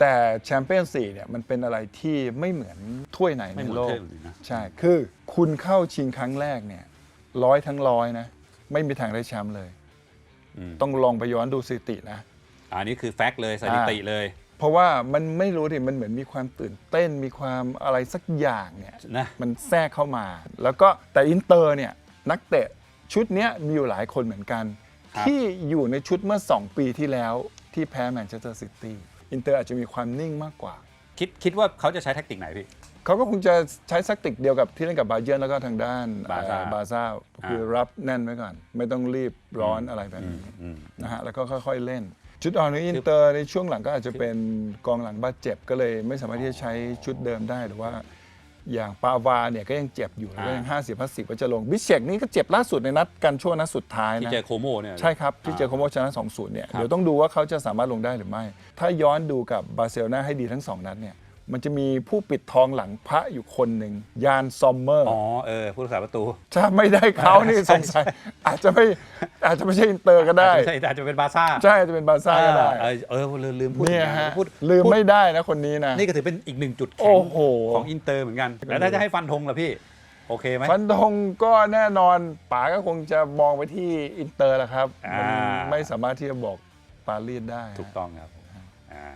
แต่แชมเปี้ยนส์ลีกเนี่ยมันเป็นอะไรที่ไม่เหมือนถ้วยไหนไม่ในเหมือนโลเคกยอื่นนะใช่ คือคุณเข้าชิงครั้งแรกเนี่ยร้อยทั้งร้อยนะ ไม่มีทางได้แชมป์เลยอืมต้องลองไปย้อนดูสถิตินะ อันนี้คือแฟกต์เลยสถิติเลย เพราะว่ามันไม่รู้ดิมันเหมือนมีความตื่นเต้นมีความอะไรสักอย่างเนี่ยนะมันแทรกเข้ามา แล้วก็แต่อินเตอร์เนี่ยนักเตะชุดเนี้ยมีอยู่หลายคนเหมือนกันครับที่อยู่ในชุดเมื่อ 2 ปีที่แล้วที่แพ้แมนเชสเตอร์ซิตี้ อินเตอร์อาจจะมีความนิ่งมากกว่า คิดคิดว่าเขาจะใช้แท็กติกไหนพี่ เขาก็คงจะใช้แทคติกเดียวกับที่เล่นกับบาเยิร์นแล้วก็ทางด้านบาซ่า เอ่อบาซ่าคือรับแน่นไว้ก่อน ไม่ต้องรีบร้อนอะไรแบบนี้อืมนะฮะแล้วก็ค่อยๆเล่น ชุดอ่อนของอินเตอร์ในช่วงหลังก็อาจจะเป็นกองหลังบาดเจ็บก็เลย ไม่สามารถที่จะใช้ชุดเดิมได้หรือว่า อย่างปาวาเนี่ยก็ยังเจ็บอยู่แล้วก็ยังอ่า50 50ว่าจะลงบิเชกนี่ก็เจ็บล่าสุดในนัดกันช่วงนัดสุดท้ายที่นะ เจอโคโมเนี่ย ใช่ครับ ที่เจอโคโมชนะ2-0เนี่ยเดี๋ยวต้องดูว่าเขาจะสามารถลงได้หรือไม่ ถ้าย้อนดูกับบาร์เซโลนาให้ดีทั้ง 2 นัดเนี่ย มันจะมีผู้ปิดทองหลังพระอยู่คนหนึ่งยานซอมเมอร์อ๋อเออผู้รักษาประตู ถ้าไม่ได้เขานี่ใช่สงสัยอาจจะไม่อาจจะไม่ใช่อินเตอร์ก็ได้อาจจะใช่อาจจะเป็นบาร์ซ่าใช่อาจจะเป็นบาร์ซ่าก็ได้เออเออลืมลืมพูดเนี่ยถึงฮะพูดลืมพูดไม่ได้นะคนนี้นะนี่ก็ถือเป็นอีกหนึ่งจุดแข็โอ้งโหของอินเตอร์เหมือนกัน แล้วถ้าจะให้ฟันธงล่ะพี่โอเคไหมฟันธงก็แน่นอนป๋าก็คงจะมองไปที่อินเตอร์แหละครับอ่ามัมันไม่สามารถที่จะบอกปารีสได้ถูกต้องครับผมอ่า